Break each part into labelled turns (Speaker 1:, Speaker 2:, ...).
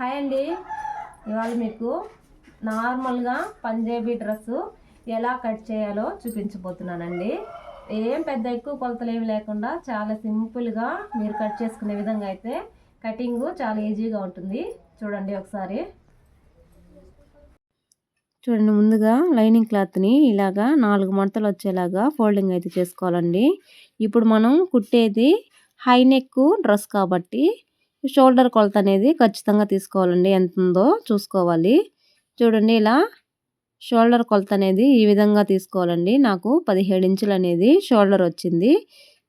Speaker 1: Hi అండి. ఇవాళ మీకు నార్మల్గా పంజాబీ డ్రెస్సు ఎలా కట్ చేయాలో చూపించబోతున్నానండి. ఏం పెద్ద ఎక్కువ కొలతలు ఏమి లేకుండా చాలా సింపుల్గా మీరు కట్ చేసుకునే విధంగా అయితే కటింగు చాలా ఈజీగా ఉంటుంది. చూడండి ఒకసారి. చూడండి ముందుగా లైనింగ్ క్లాత్ని ఇలాగా నాలుగు మడతలు వచ్చేలాగా ఫోల్డింగ్ అయితే చేసుకోవాలండి. ఇప్పుడు మనం కుట్టేది హై నెక్ డ్రెస్ కాబట్టి షోల్డర్ కొలత అనేది ఖచ్చితంగా తీసుకోవాలండి. ఎంత ఉందో చూసుకోవాలి. చూడండి ఇలా షోల్డర్ కొలత అనేది ఈ విధంగా తీసుకోవాలండి. నాకు పదిహేడు ఇంచులు అనేది షోల్డర్ వచ్చింది.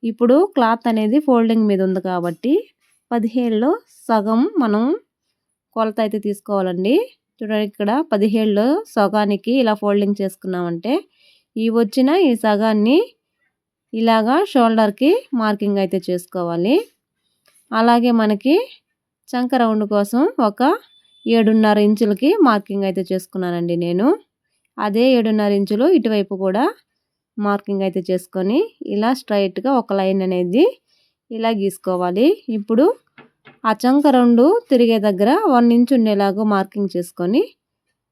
Speaker 1: ఇప్పుడు క్లాత్ అనేది ఫోల్డింగ్ మీద ఉంది కాబట్టి పదిహేడులో సగం మనం కొలత అయితే తీసుకోవాలండి. చూడండి ఇక్కడ పదిహేడులో సగానికి ఇలా ఫోల్డింగ్ చేసుకున్నామంటే ఈ వచ్చిన ఈ సగాన్ని ఇలాగా షోల్డర్కి మార్కింగ్ అయితే చేసుకోవాలి. అలాగే మనకి చంక రౌండ్ కోసం ఒక ఏడున్నర ఇంచులకి మార్కింగ్ అయితే చేసుకున్నానండి నేను. అదే ఏడున్నర ఇంచులు ఇటువైపు కూడా మార్కింగ్ అయితే చేసుకొని ఇలా స్ట్రైట్గా ఒక లైన్ అనేది ఇలా గీసుకోవాలి. ఇప్పుడు ఆ చంక రెండు తిరిగే దగ్గర వన్ ఇంచ్ ఉండేలాగా మార్కింగ్ చేసుకొని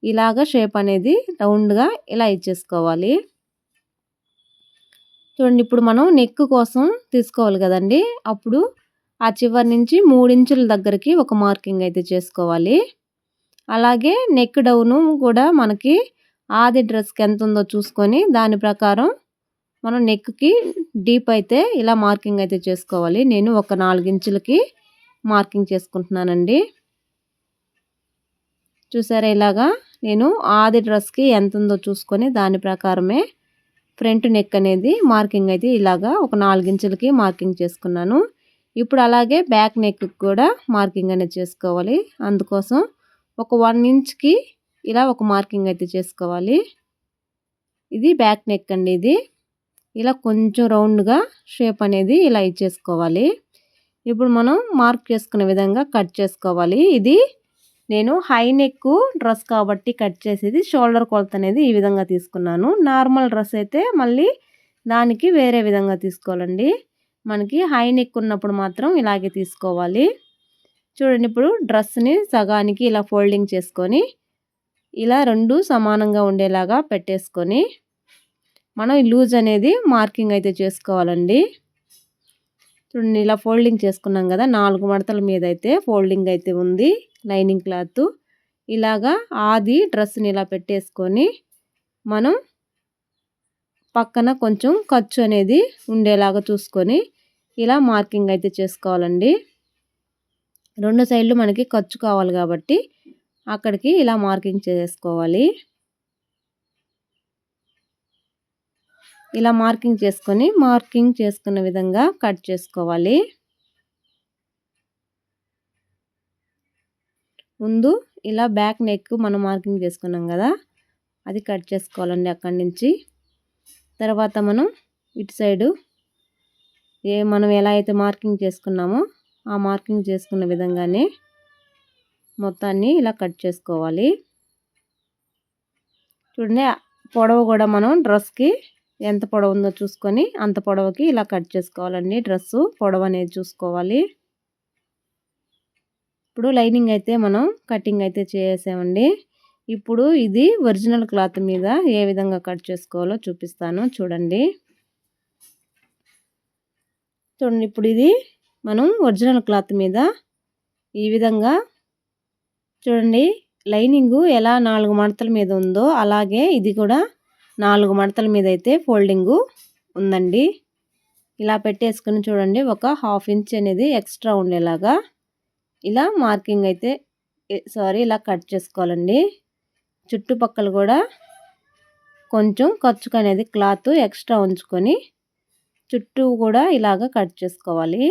Speaker 1: ఇలాగ షేప్ అనేది రౌండ్గా ఇలా ఇచ్చేసుకోవాలి. చూడండి ఇప్పుడు మనం నెక్ కోసం తీసుకోవాలి కదండి. అప్పుడు ఆ చివరి నుంచి మూడించుల దగ్గరికి ఒక మార్కింగ్ అయితే చేసుకోవాలి. అలాగే నెక్ డౌను కూడా మనకి ఆది డ్రెస్కి ఎంత ఉందో చూసుకొని దాని ప్రకారం మనం నెక్కి డీప్ అయితే ఇలా మార్కింగ్ అయితే చేసుకోవాలి. నేను ఒక నాలుగించులకి మార్కింగ్ చేసుకుంటున్నానండి. చూసారా ఇలాగా? నేను ఆది డ్రెస్కి ఎంత ఉందో చూసుకొని దాని ప్రకారమే ఫ్రంట్ నెక్ అనేది మార్కింగ్ అయితే ఇలాగా ఒక నాలుగించులకి మార్కింగ్ చేసుకున్నాను. ఇప్పుడు అలాగే బ్యాక్ నెక్ కూడా మార్కింగ్ అనేది చేసుకోవాలి. అందుకోసం ఒక వన్ ఇంచ్కి ఇలా ఒక మార్కింగ్ అయితే చేసుకోవాలి. ఇది బ్యాక్ నెక్ అండి ఇది. ఇలా కొంచెం రౌండ్గా షేప్ అనేది ఇలా ఇచ్చేసుకోవాలి. ఇప్పుడు మనం మార్క్ చేసుకునే విధంగా కట్ చేసుకోవాలి. ఇది నేను హై నెక్ డ్రెస్ కాబట్టి కట్ చేసేది షోల్డర్ కొలత అనేది ఈ విధంగా తీసుకున్నాను. నార్మల్ డ్రెస్ అయితే మళ్ళీ దానికి వేరే విధంగా తీసుకోవాలండి. మనకి హై నెక్ ఉన్నప్పుడు మాత్రం ఇలాగే తీసుకోవాలి. చూడండి ఇప్పుడు డ్రెస్ని సగానికి ఇలా ఫోల్డింగ్ చేసుకొని ఇలా రెండు సమానంగా ఉండేలాగా పెట్టేసుకొని మనం లూజ్ అనేది మార్కింగ్ అయితే చేసుకోవాలండి. చూడండి ఇలా ఫోల్డింగ్ చేసుకున్నాం కదా నాలుగు మడతల మీద అయితే ఫోల్డింగ్ అయితే ఉంది లైనింగ్ క్లాత్. ఇలాగా ఆది డ్రెస్ని ఇలా పెట్టేసుకొని మనం పక్కన కొంచెం ఖర్చు అనేది ఉండేలాగా చూసుకొని ఇలా మార్కింగ్ అయితే చేసుకోవాలండి. రెండు సైడ్లు మనకి ఖర్చు కావాలి కాబట్టి అక్కడికి ఇలా మార్కింగ్ చేసుకోవాలి. ఇలా మార్కింగ్ చేసుకొని మార్కింగ్ చేసుకున్న విధంగా కట్ చేసుకోవాలి. ముందు ఇలా బ్యాక్ నెక్ మనం మార్కింగ్ చేసుకున్నాం కదా అది కట్ చేసుకోవాలండి అక్కడి నుంచి. తర్వాత మనం ఇటు సైడు ఏ మనం ఎలా అయితే మార్కింగ్ చేసుకున్నామో ఆ మార్కింగ్ చేసుకున్న విధంగానే మొత్తాన్ని ఇలా కట్ చేసుకోవాలి. చూడండి పొడవు కూడా మనం డ్రెస్కి ఎంత పొడవు ఉందో చూసుకొని అంత పొడవుకి ఇలా కట్ చేసుకోవాలండి. డ్రెస్సు పొడవు అనేది చూసుకోవాలి. ఇప్పుడు లైనింగ్ అయితే మనం కటింగ్ అయితే చేసామండి ఇప్పుడు ఇది ఒరిజినల్ క్లాత్ మీద ఏ విధంగా కట్ చేసుకోవాలో చూపిస్తాను. చూడండి. చూడండి ఇప్పుడు ఇది మనం ఒరిజినల్ క్లాత్ మీద ఈ విధంగా చూడండి లైనింగు ఎలా నాలుగు మడతల మీద ఉందో అలాగే ఇది కూడా నాలుగు మడతల మీద అయితే ఫోల్డింగు ఉందండి. ఇలా పెట్టేసుకుని చూడండి ఒక హాఫ్ ఇంచ్ అనేది ఎక్స్ట్రా ఉండేలాగా ఇలా మార్కింగ్ అయితే సారీ ఇలా కట్ చేసుకోవాలండి. చుట్టుపక్కల కూడా కొంచెం ఖర్చుకు అనేది క్లాత్ ఎక్స్ట్రా ఉంచుకొని చుట్టూ కూడా ఇలాగ కట్ చేసుకోవాలి.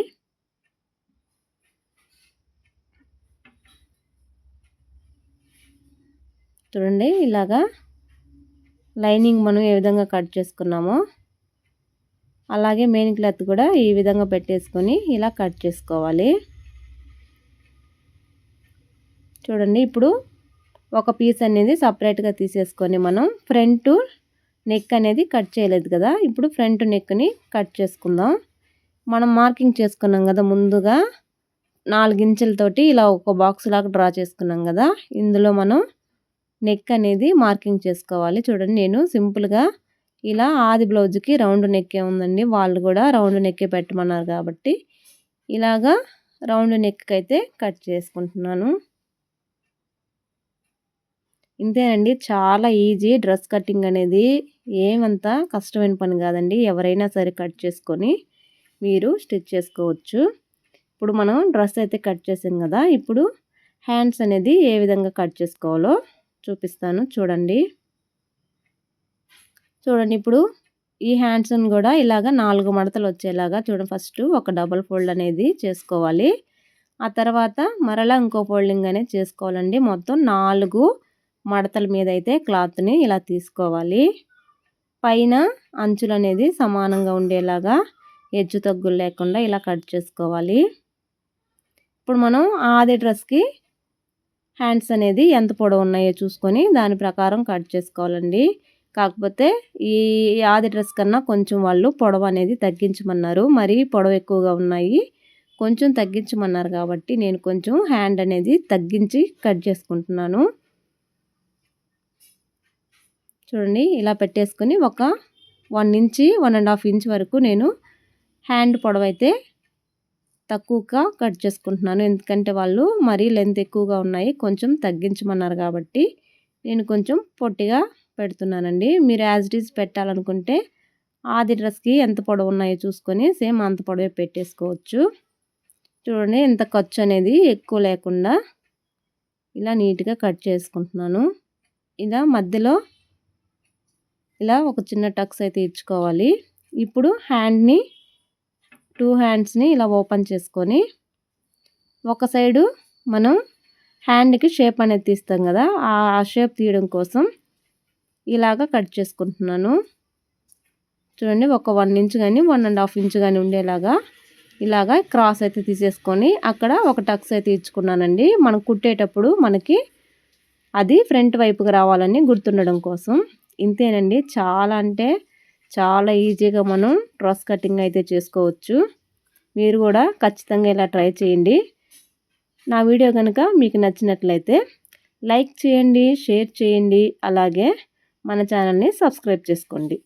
Speaker 1: చూడండి ఇలాగా లైనింగ్ మనం ఏ విధంగా కట్ చేసుకున్నామో అలాగే మెయిన్ క్లాత్ కూడా ఈ విధంగా పెట్టేసుకొని ఇలా కట్ చేసుకోవాలి. చూడండి ఇప్పుడు ఒక పీస్ అనేది సపరేట్గా తీసేసుకొని మనం ఫ్రంట్ నెక్ అనేది కట్ చేయలేదు కదా ఇప్పుడు ఫ్రంట్ నెక్ని కట్ చేసుకుందాం. మనం మార్కింగ్ చేసుకున్నాం కదా ముందుగా నాలుగించులతోటి ఇలా ఒక బాక్స్ లాగా డ్రా చేసుకున్నాం కదా ఇందులో మనం నెక్ అనేది మార్కింగ్ చేసుకోవాలి. చూడండి నేను సింపుల్గా ఇలా ఆది బ్లౌజ్కి రౌండ్ నెక్కే ఉందండి. వాళ్ళు కూడా రౌండ్ నెక్కే పెట్టమన్నారు కాబట్టి ఇలాగా రౌండ్ నెక్ అయితే కట్ చేసుకుంటున్నాను. ఇంతేనండి. చాలా ఈజీ డ్రెస్ కటింగ్ అనేది. ఏమంతా కష్టమైన పని కాదండి. ఎవరైనా సరే కట్ చేసుకొని మీరు స్టిచ్ చేసుకోవచ్చు. ఇప్పుడు మనం డ్రెస్ అయితే కట్ చేసాం కదా. ఇప్పుడు హ్యాండ్స్ అనేది ఏ విధంగా కట్ చేసుకోవాలో చూపిస్తాను. చూడండి. చూడండి ఇప్పుడు ఈ హ్యాండ్స్ని కూడా ఇలాగ నాలుగు మడతలు వచ్చేలాగా చూడండి. ఫస్ట్ ఒక డబుల్ ఫోల్డ్ అనేది చేసుకోవాలి. ఆ తర్వాత మరలా ఇంకో ఫోల్డింగ్ అనేది చేసుకోవాలండి. మొత్తం నాలుగు మడతల మీద అయితే క్లాత్ని ఇలా తీసుకోవాలి. పైన అంచులు అనేది సమానంగా ఉండేలాగా ఎజ్జు తగ్గులు లేకుండా ఇలా కట్ చేసుకోవాలి. ఇప్పుడు మనం ఆది డ్రెస్కి హ్యాండ్స్ అనేది ఎంత పొడవు ఉన్నాయో చూసుకొని దాని ప్రకారం కట్ చేసుకోవాలండి. కాకపోతే ఈ ఆది డ్రెస్ కన్నా కొంచెం వాళ్ళు పొడవు అనేది తగ్గించమన్నారు. మరి పొడవు ఎక్కువగా ఉన్నాయి. కొంచెం తగ్గించమన్నారు కాబట్టి నేను కొంచెం హ్యాండ్ అనేది తగ్గించి కట్ చేసుకుంటున్నాను. చూడండి ఇలా పెట్టేసుకొని ఒక one inch one and half inch వరకు నేను హ్యాండ్ పొడవైతే తక్కువగా కట్ చేసుకుంటున్నాను. ఎందుకంటే వాళ్ళు మరీ లెంత్ ఎక్కువగా ఉన్నాయి కొంచెం తగ్గించమన్నారు కాబట్టి నేను కొంచెం పొట్టిగా పెడుతున్నానండి. మీరు యాజ్ ఇట్ ఈజ్ పెట్టాలనుకుంటే ఆది డ్రెస్కి ఎంత పొడవు ఉన్నాయో చూసుకొని సేమ్ అంత పొడవే పెట్టేసుకోవచ్చు. చూడండి ఇంత ఖర్చు అనేది ఎక్కువ లేకుండా ఇలా నీట్గా కట్ చేసుకుంటున్నాను. ఇలా మధ్యలో ఇలా ఒక చిన్న టక్స్ అయితే ఇచ్చుకోవాలి. ఇప్పుడు హ్యాండ్ని టూ హ్యాండ్స్ని ఇలా ఓపెన్ చేసుకొని ఒక సైడు మనం హ్యాండ్కి షేప్ అనేది తీస్తాం కదా ఆ షేప్ తీయడం కోసం ఇలాగ కట్ చేసుకుంటున్నాను. చూడండి ఒక వన్ ఇంచ్ కానీ వన్ అండ్ హాఫ్ ఇంచ్ కానీ ఉండేలాగా ఇలాగా క్రాస్ అయితే తీసేసుకొని అక్కడ ఒక టక్స్ అయితే ఇచ్చుకున్నానండి. మనం కుట్టేటప్పుడు మనకి అది ఫ్రంట్ వైపుకి రావాలని గుర్తుండడం కోసం. ఇంతేనండి. చాలా అంటే చాలా ఈజీగా మనం డ్రెస్ కటింగ్ అయితే చేసుకోవచ్చు. మీరు కూడా ఖచ్చితంగా ఇలా ట్రై చేయండి. నా వీడియో కనుక మీకు నచ్చినట్లయితే లైక్ చేయండి షేర్ చేయండి. అలాగే మన ఛానల్ని సబ్స్క్రైబ్ చేసుకోండి.